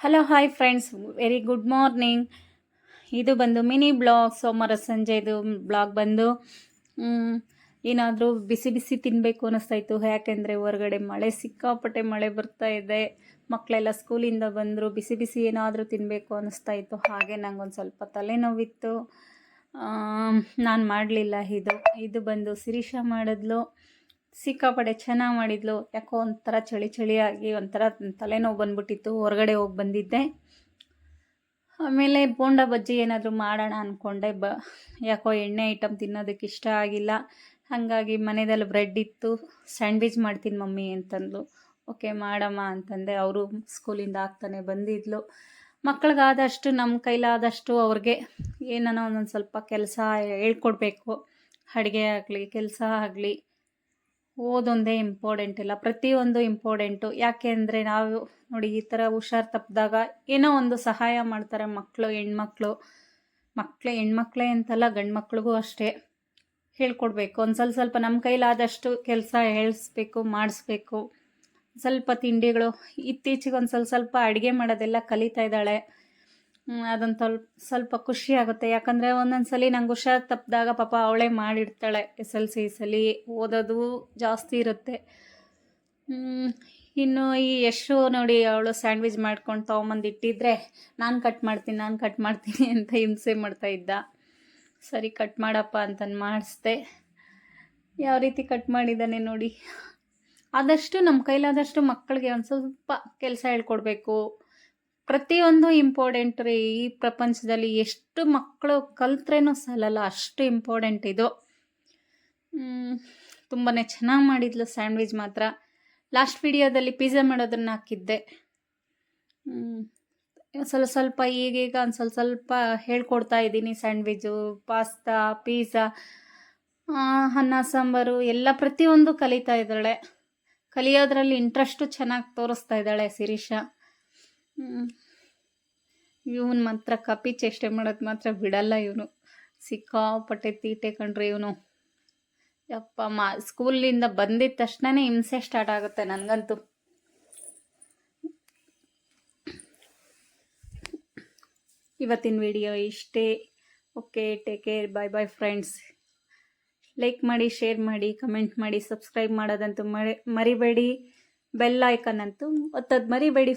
Hello hi friends very good morning ಇದು ಬಂದು mini blog. ಸೋಮವಾರ ಸಂಜೆದು ಬ್ಲಾಗ್ ಬಂದು ಏನಾದರೂ ಬಿಸಿ ಬಿಸಿ ತಿನ್ನಬೇಕು ಅನ್ನಿಸ್ತಾಯಿತ್ತು ಯಾಕೆಂದರೆ ಹೊರಗಡೆ ಮಳೆ, ಸಿಕ್ಕಾಪಟ್ಟೆ ಮಳೆ ಬರ್ತಾ ಇದೆ. ಮಕ್ಕಳೆಲ್ಲ ಸ್ಕೂಲಿಂದ ಬಂದರು, ಬಿಸಿ ಬಿಸಿ ಏನಾದರೂ ತಿನ್ನಬೇಕು ಅನ್ನಿಸ್ತಾ ಹಾಗೆ ನನಗೊಂದು ಸ್ವಲ್ಪ ತಲೆನೋವಿತ್ತು. ನಾನು ಮಾಡಲಿಲ್ಲ ಇದು. ಇದು ಬಂದು ಶಿರೀಷ ಮಾಡಿದ್ಲು. ಸಿಕ್ಕಾಪಟ್ಟೆ ಚೆನ್ನಾಗಿ ಮಾಡಿದ್ಲು. ಯಾಕೋ ಒಂಥರ ಚಳಿ ಚಳಿಯಾಗಿ, ಒಂಥರ ತಲೆನೋವು ಬಂದ್ಬಿಟ್ಟಿತ್ತು. ಹೊರಗಡೆ ಹೋಗಿ ಬಂದಿದ್ದೆ. ಆಮೇಲೆ ಬೋಂಡ ಬಜ್ಜಿ ಏನಾದರೂ ಮಾಡೋಣ ಅಂದ್ಕೊಂಡೆ ಬ, ಯಾಕೋ ಎಣ್ಣೆ ಐಟಮ್ ತಿನ್ನೋದಕ್ಕೆ ಇಷ್ಟ ಆಗಿಲ್ಲ. ಹಾಗಾಗಿ ಮನೆಯಲ್ಲಿ ಬ್ರೆಡ್ ಇತ್ತು. ಸ್ಯಾಂಡ್ವಿಚ್ ಮಾಡ್ತೀನಿ ಮಮ್ಮಿ ಅಂತಂದ್ಲು. ಓಕೆ, ಮಾಡಮ್ಮ ಅಂತಂದೆ. ಅವರು ಸ್ಕೂಲಿಂದ ಆಗ್ತಾನೆ ಬಂದಿದ್ಲು. ಮಕ್ಕಳಿಗಾದಷ್ಟು ನಮ್ಮ ಕೈಲಾದಷ್ಟು ಅವ್ರಿಗೆ ಏನೋ ಒಂದೊಂದು ಸ್ವಲ್ಪ ಕೆಲಸ ಹೇಳ್ಕೊಡ್ಬೇಕು. ಅಡುಗೆ ಆಗಲಿ, ಕೆಲಸ ಆಗಲಿ. ಓದೊಂದೇ ಇಂಪಾರ್ಟೆಂಟ್ ಇಲ್ಲ. ಪ್ರತಿಯೊಂದು ಇಂಪಾರ್ಟೆಂಟು ಯಾಕೆ ಅಂದರೆ ನಾವು ನೋಡಿ ಈ ಥರ ಹುಷಾರು ತಪ್ಪಿದಾಗ ಏನೋ ಒಂದು ಸಹಾಯ ಮಾಡ್ತಾರೆ ಮಕ್ಕಳು ಹೆಣ್ಮಕ್ಳು. ಮಕ್ಕಳೇ ಹೆಣ್ಮಕ್ಳೇ ಅಂತಲ್ಲ ಗಂಡು ಮಕ್ಳಿಗೂ ಅಷ್ಟೇ. ಹೇಳ್ಕೊಡ್ಬೇಕು. ಒಂದು ಸ್ವಲ್ಪ ಸ್ವಲ್ಪ ನಮ್ಮ ಕೈಲಾದಷ್ಟು ಕೆಲಸ ಹೇಳಿಸ್ಬೇಕು, ಮಾಡಿಸ್ಬೇಕು. ಸ್ವಲ್ಪ ತಿಂಡಿಗಳು. ಇತ್ತೀಚೆಗೆ ಒಂದು ಸ್ವಲ್ಪ ಸ್ವಲ್ಪ ಅಡುಗೆ ಮಾಡೋದೆಲ್ಲ ಕಲಿತಾ ಇದ್ದಾಳೆ. ಅದೊಂದು ಸ್ವಲ್ಪ ಸ್ವಲ್ಪ ಖುಷಿ ಆಗುತ್ತೆ. ಯಾಕಂದರೆ ಒಂದೊಂದು ಸಲ ನಂಗೆ ಹುಷಾರು ತಪ್ಪಿದಾಗ ಪಾಪ ಅವಳೇ ಮಾಡಿಡ್ತಾಳೆ ಎಸ್ ಎಲ್ ಸಿ ಸಲಿ ಓದೋದು ಜಾಸ್ತಿ ಇರುತ್ತೆ. ಇನ್ನು ಈ ಯಶು ನೋಡಿ ಅವಳು ಸ್ಯಾಂಡ್ವಿಚ್ ಮಾಡ್ಕೊಂಡು ತೊಗೊಂಬಂದು ಇಟ್ಟಿದ್ರೆ ನಾನು ಕಟ್ ಮಾಡ್ತೀನಿ, ನಾನು ಕಟ್ ಮಾಡ್ತೀನಿ ಅಂತ ಹಿಂಸೆ ಮಾಡ್ತಾ ಇದ್ದ. ಸರಿ, ಕಟ್ ಮಾಡಪ್ಪ ಅಂತಂದು ಮಾಡಿಸ್ದೆ. ಯಾವ ರೀತಿ ಕಟ್ ಮಾಡಿದ್ದಾನೆ ನೋಡಿ. ಆದಷ್ಟು ನಮ್ಮ ಕೈಲಾದಷ್ಟು ಮಕ್ಕಳಿಗೆ ಒಂದು ಸ್ವಲ್ಪ ಕೆಲಸ ಹೇಳ್ಕೊಡ್ಬೇಕು. ಪ್ರತಿಯೊಂದು ಇಂಪಾರ್ಟೆಂಟ್ ರೀ, ಈ ಪ್ರಪಂಚದಲ್ಲಿ ಎಷ್ಟು ಮಕ್ಕಳು ಕಲ್ತ್ರೇನೂ ಸಾಲಲ್ಲ, ಅಷ್ಟು ಇಂಪಾರ್ಟೆಂಟ್ ಇದು. ತುಂಬಾ ಚೆನ್ನಾಗಿ ಮಾಡಿದ್ಲು ಸ್ಯಾಂಡ್ವಿಚ್ ಮಾತ್ರ. ಲಾಸ್ಟ್ ವಿಡಿಯೋದಲ್ಲಿ ಪಿಜ್ಜಾ ಮಾಡೋದನ್ನು ಹಾಕಿದ್ದೆ. ಸ್ವಲ್ಪ ಸ್ವಲ್ಪ ಈಗೀಗ ಒಂದು ಸ್ವಲ್ಪ ಸ್ವಲ್ಪ ಹೇಳ್ಕೊಡ್ತಾ ಇದ್ದೀನಿ ಸ್ಯಾಂಡ್ವಿಚ್ಚು ಪಾಸ್ತಾ ಪಿಜ್ಜಾ ಅನ್ನ, ಸಾಂಬಾರು, ಎಲ್ಲ ಪ್ರತಿಯೊಂದು ಕಲಿತಾ ಇದ್ದಾಳೆ. ಕಲಿಯೋದ್ರಲ್ಲಿ ಇಂಟ್ರೆಸ್ಟು ಚೆನ್ನಾಗಿ ತೋರಿಸ್ತಾ ಇದ್ದಾಳೆ ಶಿರೀಷಾ. ಇವನು ಮಾತ್ರ ಕಪಿ ಚೇಷ್ಟೆ ಮಾಡೋದು ಮಾತ್ರ ಬಿಡಲ್ಲ ಇವನು. ಸಿಕ್ಕಾಪಟ್ಟೆ ತೀಟೆ ಕಂಡ್ರೆ ಇವನು. ಯಪ್ಪ, ಮಾ, ಸ್ಕೂಲಿಂದ ಬಂದಿದ್ದ ತಕ್ಷಣನೇ ಹಿಂಸೆ ಸ್ಟಾರ್ಟ್ ಆಗುತ್ತೆ ನನಗಂತೂ. ಇವತ್ತಿನ ವಿಡಿಯೋ ಇಷ್ಟೇ. Okay take care bye bye friends like ಮಾಡಿ ಶೇರ್ ಮಾಡಿ ಕಮೆಂಟ್ ಮಾಡಿ ಸಬ್ಸ್ಕ್ರೈಬ್ ಮಾಡೋದಂತೂ ಮರಿ, ಮರಿಬೇಡಿ. ಬೆಲ್ ಐಕನ್ ಅಂತೂ ಒತ್ತದ್ ಮರಿಬೇಡಿ.